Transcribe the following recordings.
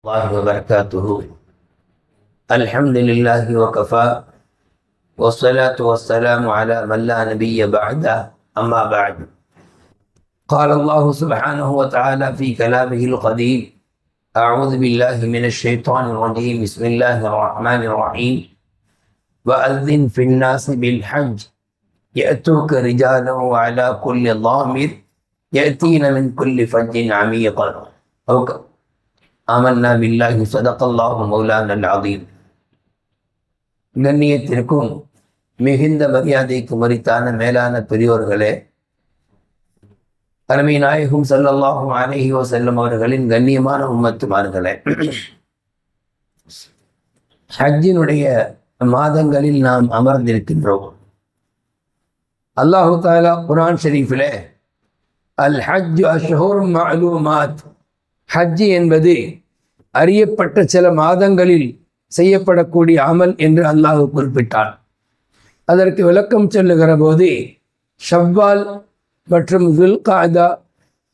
الله وبركاته. الحمد لله وكفى والصلاة والسلام على من لا نبي بعده. أما بعد قال الله سبحانه وتعالى في كلامه القديم أعوذ بالله من الشيطان الرجيم بسم الله الرحمن الرحيم. وأذن في الناس بالحج. يأتوك رجالا وعلى كل ضامر. يأتين من كل فج عميق. أو ஆமன்னா பில்லாஹி சதகல்லாஹு மௌலானல் அதீம் கண்ணியத்திற்கும் மிகுந்த மரியாதைக்கு மறித்தான மேலான பெரியோர்களே தலைமை நாயகம் சல்லல்லாஹும் அலைஹி செல்லும் அவர்களின் கண்ணியமான உம்மத்துமார்களே. ஹஜ்ஜினுடைய மாதங்களில் நாம் அமர்ந்திருக்கின்றோம். அல்லாஹு தாலா குரான் ஷெரீஃபிலே அல் ஹஜ் அஷ்ஹூர் மாலூமாத் ஹஜ் என்பது அறியப்பட்ட சில மாதங்களில் செய்யப்படக்கூடிய அமல் என்று அல்லாஹ் குறிப்பிட்டான். அதற்கு விளக்கம் சொல்லுகிற போது ஷவ்வால் மற்றும் துல்காதா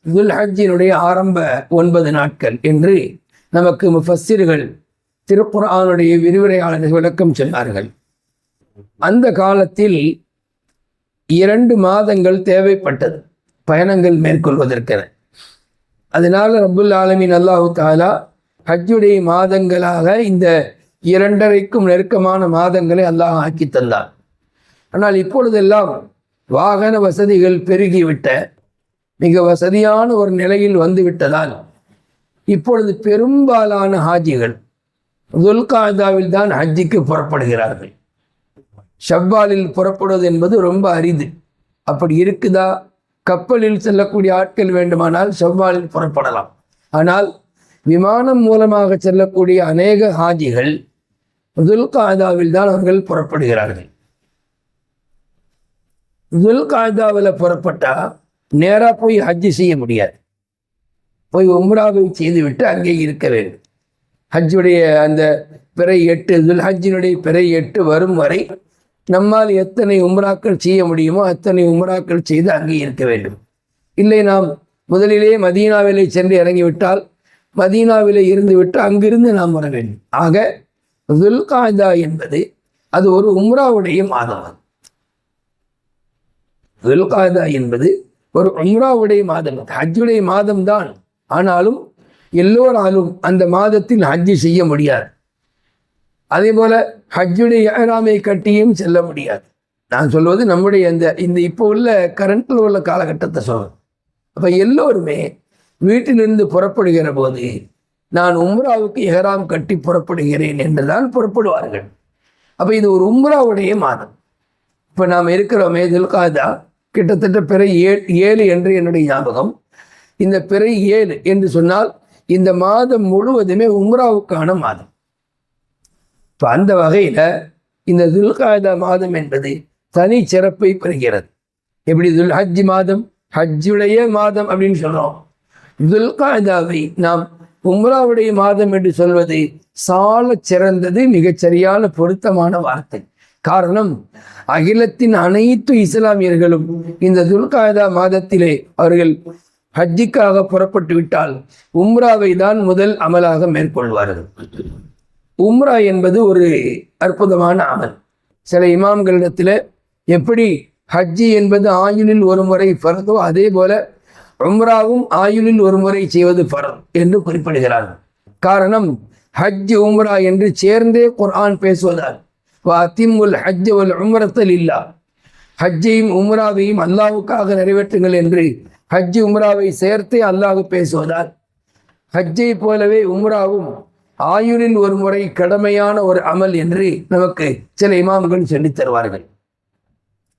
துல் ஹஜ்ஜினுடைய ஆரம்ப ஒன்பது நாட்கள் என்று நமக்கு முஃபஸ்ஸிர்கள் திருக்குர்ஆனுடைய விரிவுரையாளர்கள் விளக்கம் சொன்னார்கள். அந்த காலத்தில் இரண்டு மாதங்கள் தேவைப்பட்டது பயணங்கள் மேற்கொள்வதற்கென. அதனால் ரபுல் ஆலமின் அல்லாஹு தாலா ஹஜ்ஜுடைய மாதங்களாக இந்த இரண்டரைக்கும் நெருக்கமான மாதங்களை அல்லாஹ் ஆக்கி தந்தார். ஆனால் இப்பொழுதெல்லாம் வாகன வசதிகள் பெருகிவிட்ட மிக வசதியான ஒரு நிலையில் வந்து விட்டதால் இப்பொழுது பெரும்பாலான ஹாஜிகள் துல்காதாவில் தான் ஹஜ்ஜிக்கு புறப்படுகிறார்கள். ஷவ்வாலில் புறப்படுவது என்பது ரொம்ப அரிது. அப்படி இருக்குதா? கப்பலில் செல்லக்கூடிய ஆட்கள் வேண்டுமானால் செவ்வாலில் புறப்படலாம். ஆனால் விமானம் மூலமாக செல்லக்கூடிய அநேக ஹாஜிகள் துல்காதாவில் தான் அவர்கள் புறப்படுகிறார்கள். துல்காதாவில் புறப்பட்டா நேராக போய் ஹஜ்ஜு செய்ய முடியாது. போய் உம்ராவை செய்துவிட்டு அங்கே இருக்க வேண்டும். ஹஜ்ஜுடைய அந்த பிறை எட்டு துல் ஹஜ்ஜினுடைய பிறை எட்டு வரும் வரை நம்மால் எத்தனை உம்ராக்கள் செய்ய முடியுமோ அத்தனை உம்ராக்கள் செய்து அங்கே இருக்க வேண்டும். இல்லை நாம் முதலிலே மதீனாவிலே சென்று இறங்கிவிட்டால் மதீனாவிலே இருந்து விட்டு அங்கிருந்து நாம் வர வேண்டும். ஆக துல்காதா என்பது அது ஒரு உம்ராவுடைய மாதம். துல்காய்தா என்பது ஒரு உம்ராவுடைய மாதம். ஹஜ்ஜுடைய மாதம்தான். ஆனாலும் எல்லோராலும் அந்த மாதத்தில் ஹஜ்ஜு செய்ய முடியாது. அதே போல ஹஜ்ஜுடைய ஏறாமை கட்டியும் செல்ல முடியாது. நான் சொல்வது நம்முடைய இந்த இந்த இப்போ உள்ள கரண்ட்டில் உள்ள காலகட்டத்தை சொல்றேன் அப்போ எல்லோருமே வீட்டிலிருந்து புறப்படுகிற போது நான் உம்ராவுக்கு எஹராம் கட்டி புறப்படுகிறேன் என்றுதான் புறப்படுவார்கள். அப்போ இது ஒரு உம்ராவுடைய மாதம். இப்போ நாம் இருக்கிறோமே துல்காதா கிட்டத்தட்ட பிறை ஏ ஏழு என்று என்னுடைய ஞாபகம். இந்த பிறை ஏழு என்று சொன்னால் இந்த மாதம் முழுவதுமே உம்ராவுக்கான மாதம். இப்போ அந்த வகையில் இந்த துல்காதா மாதம் என்பது தனி சிறப்பை பெறுகிறது. எப்படி துல் ஹஜ் மாதம்? ஹஜ்ஜுடைய மாதம் அப்படின்னு சொல்கிறோம் துல்காதாவை நாம் உம்ராவுடைய மாதம் என்று சொல்வது சால சிறந்தது மிகச்சரியான பொருத்தமான வார்த்தை. காரணம் அகிலத்தின் அனைத்து இஸ்லாமியர்களும் இந்த துல்காயதா மாதத்திலே அவர்கள் ஹஜ்ஜிக்காக புறப்பட்டு விட்டால் உம்ராவை தான் முதல் அமலாக மேற்கொள்வார்கள். உம்ரா என்பது ஒரு அற்புதமான அமல். சில இமாம்களிடத்தில் எப்படி ஹஜ்ஜி என்பது ஆயுளில் ஒரு முறை ஃபரதோ அதே போல உம்ராவும் ஆயுளில் ஒரு முறை செய்வது ஃபரத் என்று குறிப்பிடுகிறார்கள். காரணம் ஹஜ் உம்ரா என்று சேர்ந்தே குர்ஆன் பேசுவதால். அத்திமுல் ஹஜ் உல் உம்ரத்தல் இல்லா ஹஜ்ஜையும் உம்ராவையும் அல்லாவுக்காக நிறைவேற்றுங்கள் என்று ஹஜ் உம்ராவை சேர்த்தே அல்லாஹ் பேசுவதால். ஹஜ்ஜை போலவே உம்ராவும் ஆயுளில் ஒரு முறை கடமையான ஒரு அமல் என்று நமக்கு சில இமாம்கள் சொல்லித் தருவார்கள்.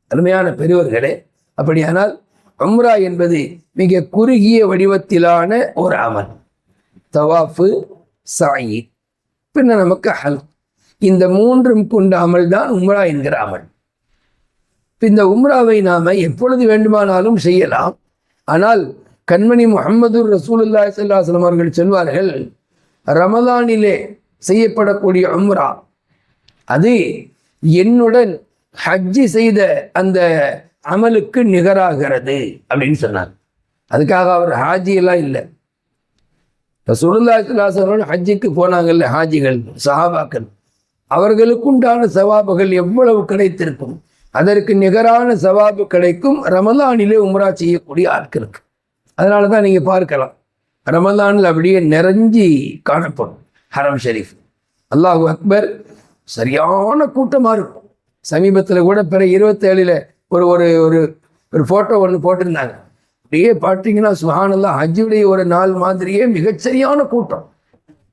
அருமையான பெரியவர்களே அப்படியானால் உம்ரா என்பது மிக குறுகிய வடிவத்திலான ஒரு அமல். தவாஃபு சாயி பின்ன நமக்கு ஹல். இந்த மூன்றும் கொண்ட அமல் தான் உம்ரா என்கிற அமல். இந்த உம்ராவை நாம எப்பொழுது வேண்டுமானாலும் செய்யலாம். ஆனால் கண்மணி முகமது ரசூலுல்லா சல்லாஹம் அவர்கள் சொல்வார்கள் ரமதானிலே செய்யப்படக்கூடிய உம்ரா அது என்னுடன் ஹஜ்ஜி செய்த அந்த அமலுக்கு நிகராகிறது அப்படின்னு சொன்னார் அதுக்காக அவர் ஹாஜியெல்லாம் இல்லை. சுருல்லாசனோடு ஹஜ்ஜிக்கு போனாங்கல்ல ஹாஜிகள் சஹாபாக்கள். அவர்களுக்குண்டான சவாபுகள் எவ்வளவு கிடைத்திருக்கும்? அதற்கு நிகரான சவாபு கிடைக்கும். ரமலானிலே உம்ரா செய்யக்கூடிய ஆட்களுக்கு. அதனால தான் நீங்கள் பார்க்கலாம். ரமலானில் அப்படியே நிறைஞ்சி காணப்படும். ஹரம் ஷெரீஃப். அல்லாஹு அக்பர் சரியான கூட்டமாக இருக்கும். சமீபத்தில் கூட பிற இருபத்தேழில் ஒரு ஒரு ஒரு ஒரு ஃபோட்டோ ஒன்று போட்டிருந்தாங்க. அப்படியே பார்த்தீங்கன்னா சுஹானல்லா ஹஜ்ஜுடைய ஒரு நாள் மாதிரியே மிகச்சரியான கூட்டம்.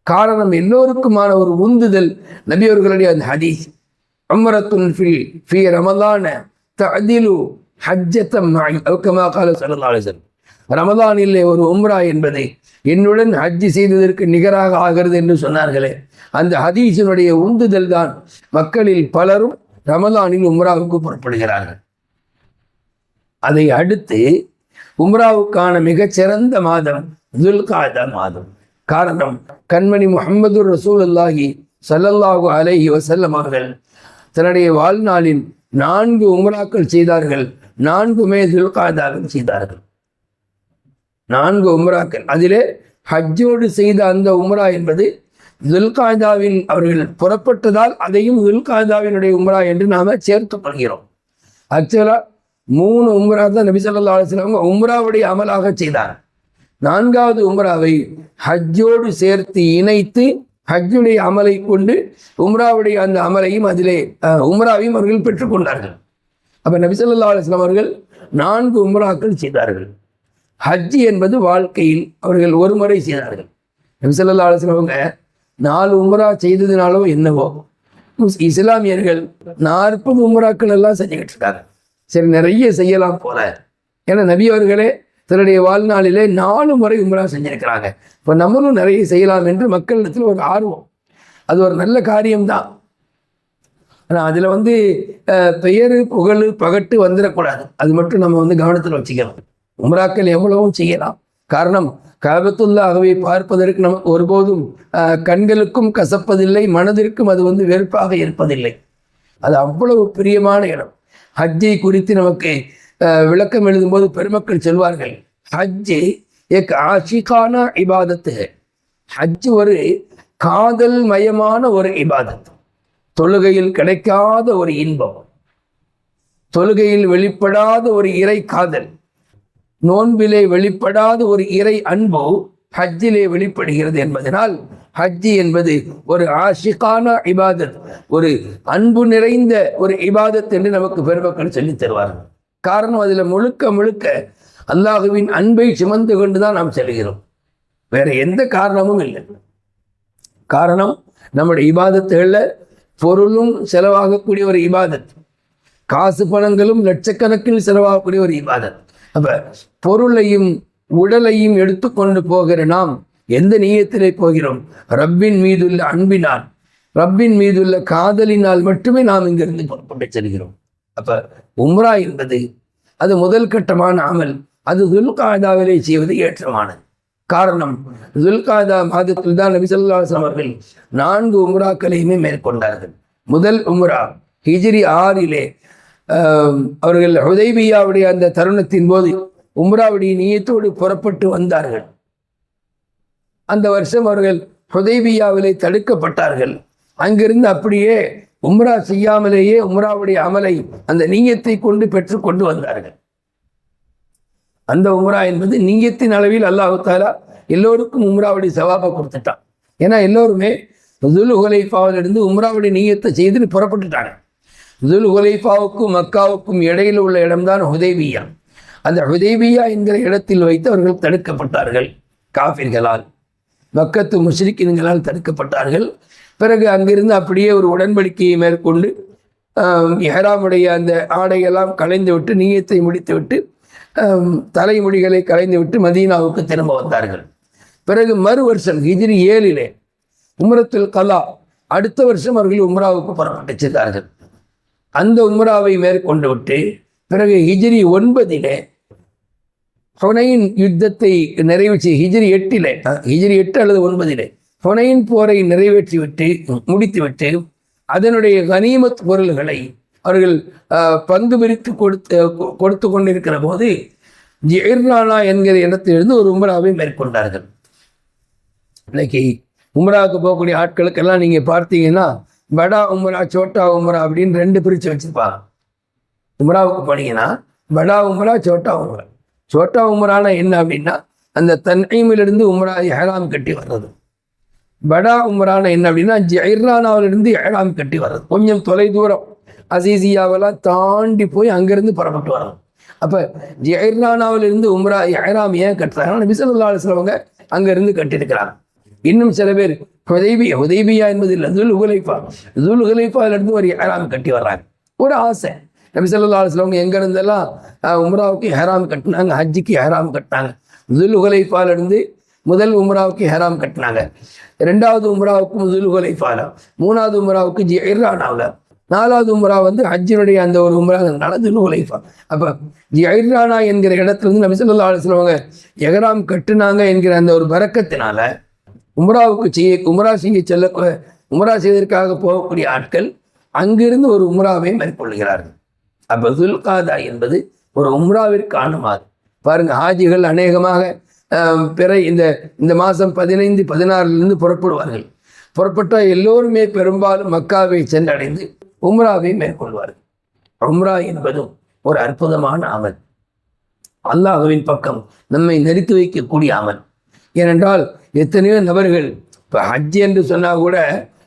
காரணம் எல்லோருக்குமான ஒரு உந்துதல் நபியவர்களுடைய அந்த ஹதீஸ். அமரத்துன் ஃபில் ஃபி ரமலான ததிலு ஹஜ்ஜத்தம் அவுக்கமாக கால சல்லா அலிசன் ஒரு உம்ரா என்பதை என்னுடன் ஹஜ்ஜி செய்ததற்கு நிகராக ஆகிறது என்று சொன்னார்களே. அந்த ஹதீஸினுடைய உந்துதல் தான் மக்களில் பலரும் ரமதானில் உம்ராவுக்கு புறப்படுகிறார்கள். அதை அடுத்து உம்ராவுக்கான மிகச்சிறந்த மாதம் துல்காதா மாதம். காரணம் கண்மணி முகமது ரசூலுல்லாஹி சல்லல்லாஹு அலைஹி வசல்லம் அவர்கள் தன்னுடைய வாழ்நாளில் நான்கு உம்ராக்கள் செய்தார்கள். நான்குமே துல்காதாவில் செய்தார்கள். நான்கு உம்ராக்கள். அதிலே ஹஜ்ஜோடு செய்த அந்த உம்ரா என்பது துல்காய்தாவின் அவர்கள் புறப்பட்டதால் அதையும் துல்காய்தாவினுடைய உம்ரா என்று நாம் சேர்த்து கொள்கிறோம். ஆக்சுவலாக மூணு உம்ரா தான் நபி சொல்லா அலுவலம் உம்ராவுடைய அமலாக செய்தார். நான்காவது உம்ராவை ஹஜ்ஜோடு சேர்த்து இணைத்து ஹஜ்ஜுடைய அமலை கொண்டு உம்ராவுடைய அந்த அமலையும் அதிலே உம்ராவையும் அவர்கள் பெற்றுக்கொண்டார்கள் அப்போ நபிசல்லா அலுவலாம் அவர்கள் நான்கு உம்ராக்கள் செய்தார்கள். ஹஜ்ஜி என்பது வாழ்க்கையில் அவர்கள் ஒரு முறை செய்தார்கள். நபி சொல்லா அவங்க நாலு உமரா செய்ததுனாலோ என்னவோ இஸ்லாமியர்கள் நாற்பது உமராக்கள் எல்லாம் செஞ்சுக்கிட்டு இருக்காங்க. சரி நிறைய செய்யலாம் போல. ஏன்னா நபி அவர்களே தன்னுடைய வாழ்நாளிலே நாலு முறை உமரா செஞ்சிருக்கிறாங்க. இப்போ நம்மளும் நிறைய செய்யலாம் என்று மக்களிடத்தில் ஒரு ஆர்வம். அது ஒரு நல்ல காரியம்தான். ஆனால் அதில் வந்து பெயர் புகழ் பகட்டு வந்துடக்கூடாது. அது மட்டும் நம்ம வந்து கவனத்தில் வச்சுக்கணும். உம்ராக்கள் எவ்வளவும் செய்யலாம். காரணம் காபத்துல்லாகவே பார்ப்பதற்கு நமக்கு ஒருபோதும் கண்களுக்கும் கசப்பதில்லை மனதிற்கும் அது வந்து வெறுப்பாக இருப்பதில்லை. அது அவ்வளவு பிரியமான இடம். ஹஜ்ஜை குறித்து நமக்கு விளக்கம் எழுதும்போது பெருமக்கள் சொல்வார்கள் ஹஜ்ஜு எக் ஆஷிகான இபாதத்து. ஹஜ் ஒரு காதல் மயமான ஒரு இபாதத் தொழுகையில் கிடைக்காத ஒரு இன்பம். தொழுகையில் வெளிப்படாத ஒரு இறை காதல். நோன்பிலே வெளிப்படாத ஒரு இறை அன்பு ஹஜ்ஜிலே வெளிப்படுகிறது என்பதனால் ஹஜ்ஜி என்பது ஒரு ஆஷிகான இபாதத் ஒரு அன்பு நிறைந்த ஒரு இபாதத் என்று நமக்கு பெருமக்கள் சொல்லித் தருவார்கள். காரணம் அதில் முழுக்க முழுக்க அல்லாஹுவின் அன்பை சுமந்து கொண்டு தான் நாம் செல்கிறோம். வேற எந்த காரணமும் இல்லை. காரணம் நம்முடைய இபாதத்துகளில் பொருளும் செலவாகக்கூடிய ஒரு இபாதத் காசு பணங்களும் லட்சக்கணக்கில் செலவாகக்கூடிய ஒரு இபாதத். அப்ப பொருளையும் உடலையும் எடுத்துக்கொண்டு போகிற நாம் எந்த நீயத்திலே போகிறோம்? ரப்பின் மீதுள்ள அன்பினால். ரப்பின் மீதுள்ள காதலினால் மட்டுமே நாம் இங்கிருந்து புறப்பட்டு செல்கிறோம். அப்ப உம்ரா என்பது அது முதல் கட்டமான அமல். அது துல்காதாவிலே செய்வது ஏற்றமானது. காரணம் துல்காதா மாதத்தில் தான் நபி அவர்கள் நான்கு உம்ராக்களையுமே மேற்கொண்டார்கள். முதல் உம்ரா ஹிஜிரி ஆறிலே அவர்கள் ஹுதைபியாவுடைய அந்த தருணத்தின் போது உம்ராவுடைய நீயத்தோடு புறப்பட்டு வந்தார்கள். அந்த வருஷம் அவர்கள் ஹுதைபியாவிலே தடுக்கப்பட்டார்கள். அங்கிருந்து அப்படியே உம்ரா செய்யாமலேயே உம்ராவுடைய அமலை அந்த நீயத்தை கொண்டு பெற்று கொண்டு வந்தார்கள். அந்த உம்ரா என்பது நீயத்தின் அளவில் அல்லாஹு தாலா எல்லோருக்கும் உம்ராவுடைய சவாபை கொடுத்துட்டான். ஏன்னா எல்லோருமே துல் ஹுலைஃபாவிலிருந்து உம்ராவுடைய நீயத்தை செய்துட்டு புறப்பட்டுட்டாங்க. துல் ஹுலைஃபாவுக்கும் மக்காவுக்கும் இடையில் உள்ள இடம்தான் ஹுதேபியா. அந்த ஹுதேபியா என்கிற இடத்தில் வைத்து அவர்கள் தடுக்கப்பட்டார்கள் காஃபிர்களால். மக்கத்து முஷ்ரிக்கின்களால் தடுக்கப்பட்டார்கள். பிறகு அங்கிருந்து அப்படியே ஒரு உடன்படிக்கையை மேற்கொண்டு எஹராமுடைய அந்த ஆடையெல்லாம் கலைந்து விட்டு நீயத்தை முடித்து விட்டு தலைமொழிகளை கலைந்து விட்டு மதீனாவுக்கு திரும்ப வந்தார்கள். பிறகு மறு வருஷம் ஹிஜிரி ஏழிலே உம்ரத்துல் கலா அடுத்த வருஷம் அவர்கள் உம்ராவுக்கு புறப்பட்டு சென்றார்கள். அந்த உம்ராவை மேற்கொண்டு விட்டு பிறகு ஹிஜிரி ஒன்பதிலே ஹொனையின் யுத்தத்தை நிறைவேற்றி ஹிஜ்ரி எட்டிலே ஹிஜிரி எட்டு அல்லது ஒன்பதிலே ஹொனையின் போரை நிறைவேற்றிவிட்டு முடித்துவிட்டு அதனுடைய கனிமத் பொருள்களை அவர்கள் பங்கு பிரித்து கொடுத்து கொடுத்து கொண்டிருக்கிற போது ஜெயர்னானா என்கிற இடத்திலிருந்து ஒரு உம்ராவை மேற்கொண்டார்கள். இன்னைக்கு உம்ராவுக்கு போகக்கூடிய ஆட்களுக்கெல்லாம் நீங்கள் பார்த்தீங்கன்னா படா உம்ரா சோட்டா உம்ரா அப்படின்னு ரெண்டு பிரித்து வச்சுருப்பாங்க. உம்ராவுக்கு போனீங்கன்னா படா உம்ரா சோட்டா உம்ரா. சோட்டா உம்ரானா என்ன அப்படின்னா அந்த தன்மையிலிருந்து உம்ரா எஹராம் கட்டி வர்றது. படா உம்ரானா என்ன அப்படின்னா ஜெய்ரானாவிலிருந்து எஹராம் கட்டி வர்றது. கொஞ்சம் தொலை தூரம் அசீசியாவெல்லாம் தாண்டி போய் அங்கேருந்து புறப்பட்டு வரணும் அப்போ ஜெய்ரானாவிலிருந்து உம்ரா எஹராம் ஏன் கட்டுறாங்கன்னா நபி ஸல்லல்லாஹு அங்கேருந்து கட்டியிருக்கிறாங்க. இன்னும் சில பேர் உதவியா உதவியா என்பது இல்லை துல் ஹுலைஃபா துல் ஹுலைஃபாவிலிருந்து ஒரு ஹராம் கட்டி வர்றாங்க ஒரு ஆசை. நபி சொல்லா அலுவலவங்க எங்கே இருந்தெல்லாம் உம்ராவுக்கு ஹராம் கட்டினாங்க ஹஜ்ஜிக்கு ஹராம் கட்டினாங்க. துல் முதல் உம்ராவுக்கு ஹராம் கட்டினாங்க. ரெண்டாவது உம்ராவுக்கு முதல் ஹுலைஃபால மூணாவது உம்ராவுக்கு ஜெயிரானாவில் நாலாவது உம்ரா வந்து ஹஜ்ஜினுடைய அந்த ஒரு உம்ரா துல் ஹுலைஃபா. அப்போ ஜி ஜெயிரானா என்கிற இடத்துல இருந்து நபி சொல்லா அலுவலவங்க எஹராம் கட்டினாங்க என்கிற அந்த ஒரு பறக்கத்தினால உம்ராவுக்கு செய்ய உம்ரா செய்ய செல்ல உம்ரா செய்வதற்காக போகக்கூடிய ஆட்கள் அங்கிருந்து ஒரு உம்ராவை மேற்கொள்கிறார்கள். அப்போ துல்காதா என்பது ஒரு உம்ராவிற்கான மாதம் பாருங்க ஹாஜிகள் அநேகமாக பிற இந்த இந்த மாதம் பதினைந்து பதினாறுலேருந்து புறப்படுவார்கள். புறப்பட்ட எல்லோருமே பெரும்பாலும் மக்காவை சென்றடைந்து உம்ராவை மேற்கொள்வார்கள். உம்ரா என்பதும் ஒரு அற்புதமான அமல். அல்லாஹுவின் பக்கம் நம்மை நெருக்கி வைக்கக்கூடிய அமல். ஏனென்றால் எத்தனையோ நபர்கள் இப்போ ஹஜ் என்று சொன்னால் கூட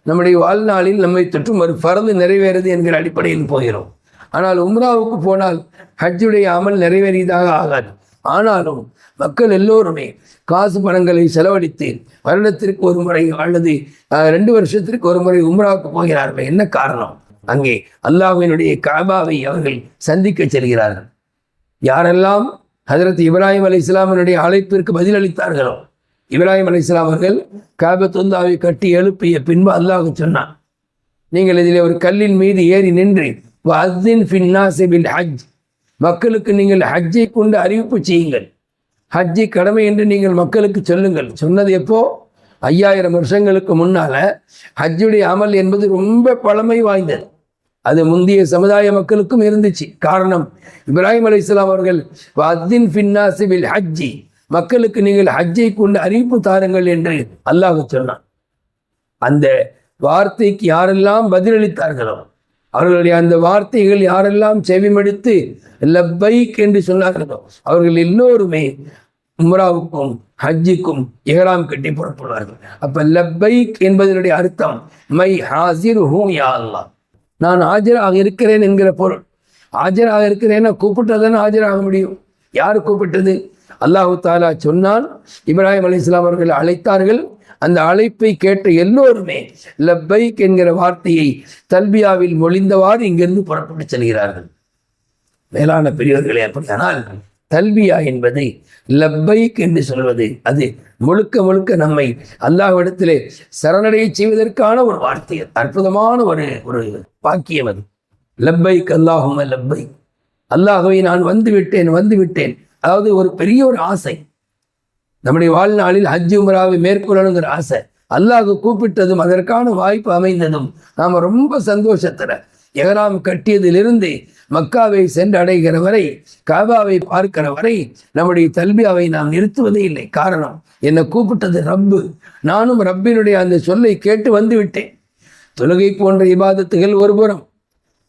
நம்முடைய வாழ்நாளில் நம்மை தொற்றும் ஒரு பறந்து நிறைவேறது என்கிற அடிப்படையில் போகிறோம். ஆனால் உம்ராவுக்கு போனால் ஹஜ்ஜுடைய அமல் நிறைவேறியதாக ஆகாது. ஆனாலும் மக்கள் எல்லோருமே காசு பணங்களை செலவழித்து வருடத்திற்கு ஒரு முறை அல்லது ரெண்டு வருஷத்திற்கு ஒரு முறை உம்ராவுக்கு போகிறார்கள். என்ன காரணம்? அங்கே அல்லாஹினுடைய காபாவை அவர்கள் சந்திக்க செல்கிறார்கள். யாரெல்லாம் ஹதரத் இப்ராஹிம் அலி இஸ்லாமினுடைய அழைப்பிற்கு பதிலளித்தார்களோ இப்ராஹிம் அலை இஸ்லாம் அவர்கள் காபத்துல்லாவை கட்டி எழுப்பிய பின்பு அல்லாஹ் சொன்னான். நீங்கள் இதில் ஒரு கல்லின் மீது ஏறி நின்று அஸ்தின் ஃபின்னாஸி ஹஜ். மக்களுக்கு நீங்கள் ஹஜ்ஜை கொண்டு அறிவிப்பு செய்யுங்கள். ஹஜ்ஜி கடமை என்று நீங்கள் மக்களுக்கு சொல்லுங்கள். சொன்னது எப்போ? ஐயாயிரம் வருஷங்களுக்கு முன்னால ஹஜ்ஜுடைய அமல் என்பது ரொம்ப பழமை வாய்ந்தது. அது முந்தைய சமுதாய மக்களுக்கும் இருந்துச்சு. காரணம் இப்ராஹிம் அலி இஸ்லாம் அவர்கள் வஅத்தின் ஃபின்னாஸி ஹஜ்ஜி. மக்களுக்கு நீங்கள் ஹஜ்ஜை கொண்டு அறிவிப்பு தாருங்கள் என்று அல்லாஹ் சொன்னான். அந்த வார்த்தைக்கு யாரெல்லாம் பதிலளித்தார்களோ அவர்களுடைய அந்த வார்த்தைகள் யாரெல்லாம் செவிமடுத்து லப்பைக் என்று சொன்னார்களோ அவர்கள் எல்லோருமே உம்ராவுக்கும் ஹஜ்ஜிக்கும் இஹராம் கட்டி புறப்படுவார்கள். அப்ப லப்பைக் என்பதனுடைய அர்த்தம் மை ஹாசிர் ஹூ யா அல்லாஹ். நான் ஆஜராக இருக்கிறேன் என்கிற பொருள். ஆஜராக இருக்கிறேன்னா கூப்பிட்டதானே ஆஜராக முடியும். யார் கூப்பிட்டது? அல்லாஹு தாலா சொன்னான் இப்ராஹிம் அலி இஸ்லாம் அவர்கள் அழைத்தார்கள். அந்த அழைப்பை கேட்ட எல்லோருமே லப்பைக் என்கிற வார்த்தையை தல்பியாவில் மொழிந்தவாறு இங்கிருந்து புறப்பட்டு செல்கிறார்கள். மேலான பெரியவர்களே அப்படியானால் தல்பியா என்பது லப்பைக் என்று சொல்வது அது முழுக்க முழுக்க நம்மை அல்லாஹ்விடத்திலே சரணடைய செய்வதற்கான ஒரு வார்த்தை அற்புதமான ஒரு ஒரு பாக்கியம் அது. லப்பைக் அல்லாஹும் லப்பை அல்லாஹுவை நான் வந்து விட்டேன் வந்து விட்டேன் அதாவது ஒரு பெரிய ஒரு ஆசை. நம்முடைய வாழ்நாளில் ஹஜ் உமராவை மேற்கொள்ளணுங்கிற ஆசை. அல்லாஹ் கூப்பிட்டதும் அதற்கான வாய்ப்பு அமைந்ததும் நாம் ரொம்ப சந்தோஷத்தில் எகராம் கட்டியதிலிருந்து மக்காவை சென்றடைகிற வரை காபாவை பார்க்கிற வரை நம்முடைய தல்பியாவை நாம் நிறுத்துவதே இல்லை. காரணம் என்னை கூப்பிட்டது ரப்பு. நானும் ரப்பினுடைய அந்த சொல்லை கேட்டு வந்து விட்டேன். தொழுகை போன்ற இபாதத்துகள் ஒருபுறம்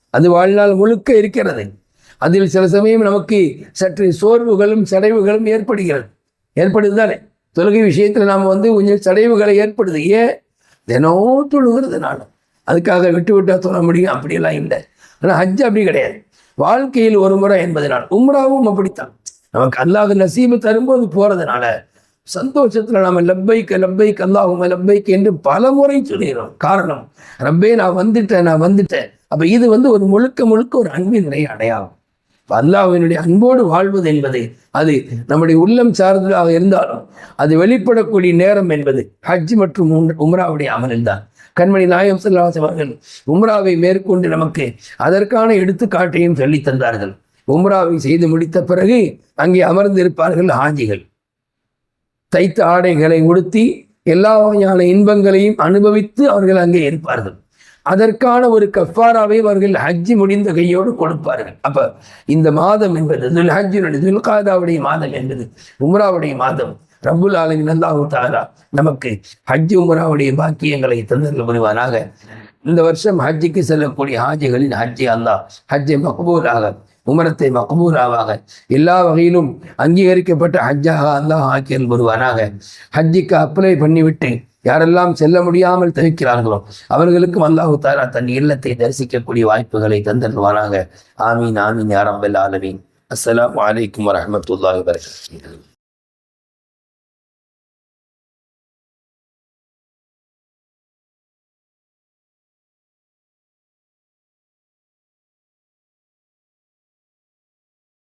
அது வாழ்நாள் முழுக்க இருக்கிறது. அதில் சில சமயம் நமக்கு சற்று சோர்வுகளும் சடைவுகளும் ஏற்படுகிறது. ஏற்படுது தானே தொழுகை விஷயத்தில் நாம் வந்து கொஞ்சம் சடைவுகளை ஏற்படுது. ஏன்? தினம் தொழுகிறது நான் அதுக்காக விட்டு விட்டால் தொழ முடியும். அப்படியெல்லாம் இல்லை. ஆனால் ஹஜ் அப்படி கிடையாது. வாழ்க்கையில் ஒரு முறை என்பதனால் உம்ராவும் அப்படித்தான். நமக்கு அல்லாத நசீபு தரும்போது போகிறதுனால சந்தோஷத்தில் நாம் லப்பைக்கு லப்பைக்கு அல்லாஹும் லப்பைக்கு என்று பல முறை சொல்கிறோம் காரணம் ரப்பே நான் வந்துட்டேன் நான் வந்துட்டேன். அப்போ இது வந்து ஒரு முழுக்க முழுக்க ஒரு அன்பினுடைய அடையாளம். அல்லாஹினுடைய அன்போடு வாழ்வது என்பது அது நம்முடைய உள்ளம் சார்ந்ததாக இருந்தாலும் அது வெளிப்படக்கூடிய நேரம் என்பது ஹஜ் மற்றும் உம்- உம்ராவுடைய அமலில்தான். கண்மணி நாயம் செல்லாசம் அவர்கள் உம்ராவை மேற்கொண்டு நமக்கு அதற்கான எடுத்துக்காட்டையும் சொல்லி தந்தார்கள். உம்ராவை செய்து முடித்த பிறகு அங்கே அமர்ந்திருப்பார்கள் ஆஞ்சிகள் தைத்த ஆடைகளை உடுத்தி எல்லா வகையான இன்பங்களையும் அனுபவித்து அவர்கள் அங்கே இருப்பார்கள். அதற்கான ஒரு கஃபாராவை அவர்கள் ஹஜ்ஜி முடிந்த கையோடு கொடுப்பார்கள். அப்ப இந்த மாதம் என்பது துல் ஹஜ்ஜினுடைய துல்காதாவுடைய மாதம் என்பது உம்ராவுடைய மாதம். ரபுல் ஆலமின் அல்லாஹு தாலா நமக்கு ஹஜ் உமராவுடைய பாக்கியங்களை தந்தர்கள் புரிவானாக. இந்த வருஷம் ஹஜ்ஜிக்கு செல்லக்கூடிய ஹாஜிகளின் ஹஜ்ஜி அல்லாஹ் ஹஜ்ஜை மக்பூலாக உமரத்தை மக்பூலாவாக எல்லா வகையிலும் அங்கீகரிக்கப்பட்ட ஹஜ்ஜாக அல்லாஹ் ஆக்கியல் வருவானாக ஹஜ்ஜிக்கு அப்ளை பண்ணிவிட்டு யாரெல்லாம் செல்ல முடியாமல் தவிக்கிறார்களோ அவர்களுக்கும் அல்லாஹு தன் இல்லத்தை தரிசிக்கக்கூடிய வாய்ப்புகளை தந்தருவானாக. ஆமீன் ஆமீன் யாரம்பல் ஆலமீன். அஸ்லாம் வலைக்கம் வரமத்துல்லாஹ் வபரகாத்துஹு.